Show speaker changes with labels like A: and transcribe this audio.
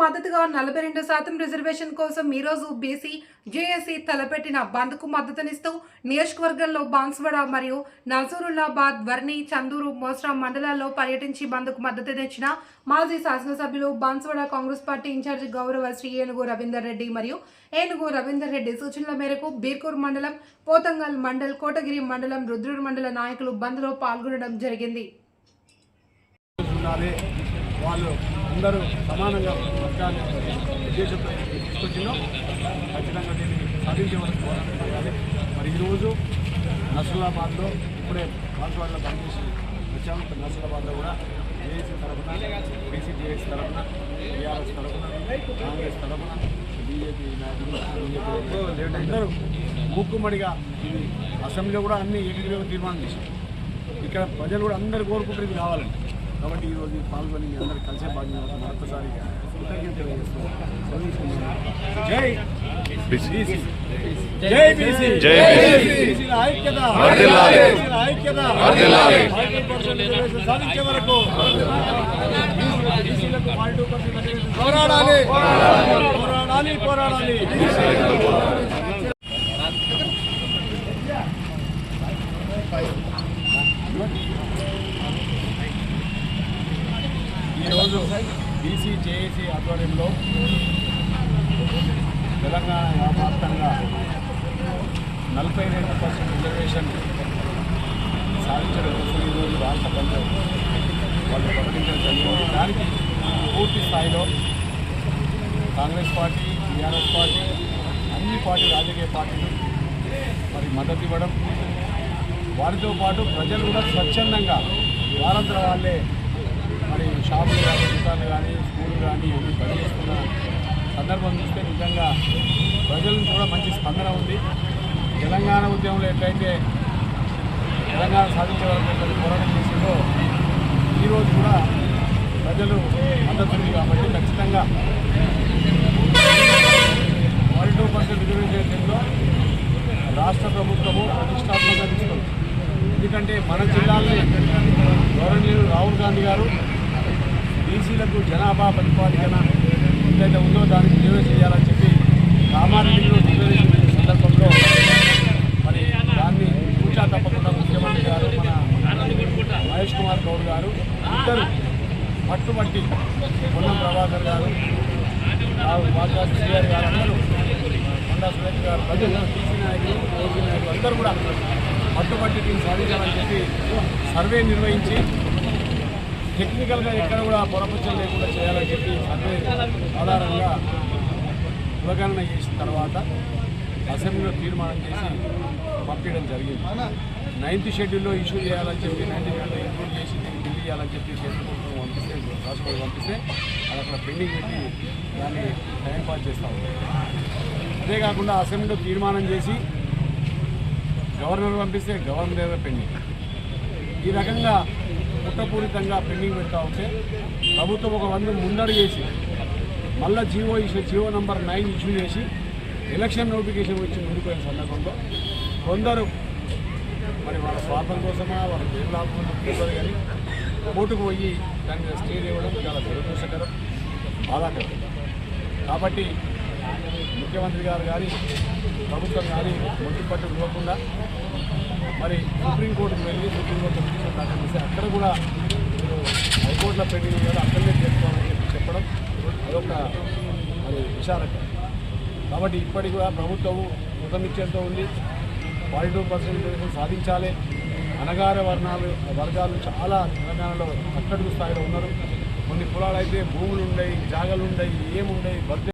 A: మద్దతుగా నలభై రెండు శాతం రిజర్వేషన్ కోసం ఈరోజు బీసీ జేఏసీ తలపెట్టిన బంద్కు మద్దతునిస్తూ నియోజకవర్గంలో బాన్స్వాడ మరియు నజరుల్లాబాద్ వర్ణి చందూరు మోస్రా మండలాల్లో పర్యటించి బంద్కు మద్దతునిచ్చిన మాజీ శాసనసభ్యులు బాన్స్వాడ కాంగ్రెస్ పార్టీ ఇన్ఛార్జి గౌరవ శ్రీ ఏనుగు రవీందర్ రెడ్డి మరియు ఏనుగు రవీందర్ రెడ్డి సూచనల మేరకు బీర్కూర్ మండలం పోతంగల్ మండల్ కోటగిరి మండలం రుద్రూర్ మండల నాయకులు బంద్లో పాల్గొనడం జరిగింది.
B: వాళ్ళు అందరూ సమానంగా బతకాలి ఉద్దేశంతో తీసుకొచ్చినాం ఖచ్చితంగా దీన్ని సాధించే వరకు పోరాటం చేయాలి మరి ఈరోజు నసలాబాద్లో ఇప్పుడే కాన్స్వాడలో పనిచేసి వచ్చాము ఇప్పుడు నసలాబాద్లో కూడా ఏఎస్సీ తరఫున బీసీజేఎస్ తరఫున టీఆర్ఎస్ తరఫున కాంగ్రెస్ తరఫున బీజేపీ నాయకులు అందరూ మూకుమ్మడిగా ఇది అసెంబ్లీలో కూడా అన్ని ఏకగ్రీవ తీర్మానం చేశారు. ఇక్కడ ప్రజలు కూడా అందరూ కోరుకుంటారు ఇది కావాలని కాబట్టి ఈరోజు ఈ పాల్గొని మీ అందరు కలిసే భాగ్యం మరొకసారి కృతజ్ఞతలు తెలియజేస్తున్నాను. జై బీసీ జై బీసీ
C: జై
B: ఈరోజు బీసీ జేఏసీ ఆధ్వర్యంలో తెలంగాణ వ్యాప్తంగా నలభై రెండు పర్సెంట్ రిజర్వేషన్ సాధించడం కోసం ఈరోజు రాష్ట్ర ప్రజలు వాళ్ళు ప్రకటించడం జరిగింది. దానికి పూర్తి స్థాయిలో కాంగ్రెస్ పార్టీ టీఆర్ఎస్ పార్టీ అన్ని పార్టీ రాజకీయ పార్టీలు మరి మద్దతు ఇవ్వడం వారితో పాటు ప్రజలు కూడా స్వచ్ఛందంగా వారంతర వాళ్ళే షాపులు కానీ దుకాణాలు కానీ స్కూళ్ళు కానీ ఇవన్నీ బంద్ చేసుకున్న సందర్భం చూస్తే నిజంగా ప్రజల నుంచి కూడా మంచి స్పందన ఉంది. తెలంగాణ ఉద్యమంలో ఎట్లయితే తెలంగాణ సాధించే వరకు పోరాటం చేసిందో ఈరోజు కూడా ప్రజలు మద్దతుంది కాబట్టి ఖచ్చితంగా ఫార్టీ టూ పర్సెంట్ రిజర్వేషన్లో రాష్ట్ర ప్రభుత్వము ప్రతిష్టాత్మకంగా తీసుకుంది. ఎందుకంటే మన జిల్లాలో గౌరవనీయులు రాహుల్ గాంధీ గారు బీసీలకు జనాభా ప్రతిపాదికన ఏదైతే ఉందో దానికి రిజర్వేషన్ చేయాలని చెప్పి కామారెడ్డిలో నిర్వహించిన సందర్భంలో మరి దాన్ని కూర్చా తప్పకుండా ముఖ్యమంత్రి గారు మన మహేష్ కుమార్ గౌడ్ గారు ఇద్దరు పట్టుబట్టి పొన్నం ప్రభాకర్ గారు వాకాశ్ శ్రీగారి గారు అందరూ కొండా సురేష్ గారు ప్రజలు టీసీ నాయకులు ఓసీ నాయకులు అందరూ కూడా పట్టుబట్టి దీన్ని సాధించాలని చెప్పి సర్వే నిర్వహించి టెక్నికల్గా ఎక్కడ కూడా పొరపచ్చం లేకుండా చేయాలని చెప్పి సర్వే ఆధారంగా అవగాహన చేసిన తర్వాత అసెంబ్లీలో తీర్మానం చేసి పంపించడం జరిగింది. నైన్త్ షెడ్యూల్లో ఇష్యూ చేయాలని చెప్పి నైన్త్ షెడ్యూల్లో ఇంక్లూడ్ చేసి దీన్ని బిల్ చేయాలని చెప్పి కేంద్ర ప్రభుత్వం పంపిస్తే రాష్ట్రపతి పంపిస్తే అది అక్కడ పెండింగ్ పెట్టి దాన్ని టైం పాస్ చేస్తూ ఉంది అంతేకాకుండా అసెంబ్లీలో తీర్మానం చేసి గవర్నర్ పంపిస్తే గవర్నర్ దగ్గర పెండింగ్. ఈ రకంగా కుట్రపూరితంగా పెండింగ్ పెడతా ఉంటే ప్రభుత్వం ఒక వంద ముందడు చేసి మళ్ళీ GO issue GO number nine issue చేసి ఎలక్షన్ నోటిఫికేషన్ వచ్చి ముందుకుపోయిన సందర్భంలో కొందరు మరి వాళ్ళ స్వార్థం కోసమా వాళ్ళ ఏం లాభం కానీ కోర్టుకు పోయి దాని మీద స్టే ఇవ్వడం చాలా దురదృష్టకరం బాధాకరం. కాబట్టి ముఖ్యమంత్రి గారు కానీ ప్రభుత్వం కానీ మొదటి పట్టు ఇవ్వకుండా మరి సుప్రీంకోర్టుకు వెళ్ళి సుప్రీంకోర్టు పిటిషన్ దాఖలు చేసి అక్కడ కూడా మీరు హైకోర్టులో పెండింగ్ కదా అక్కడనే చేసుకోవాలని చెప్పి చెప్పడం అదొక మరి విచారకం కాబట్టి ఇప్పటికి కూడా ప్రభుత్వం కృతనిశ్చయంతో ఉంది. ఫార్టీ టూ పర్సెంట్ సాధించాలి. అనగార వర్ణాలు వర్గాలు చాలా తెలంగాణలో అట్టడుగు స్థాయిలో ఉన్నారు. కొన్ని కులాలు అయితే భూములు ఉండయి జాగలు ఉండయి ఏముండయి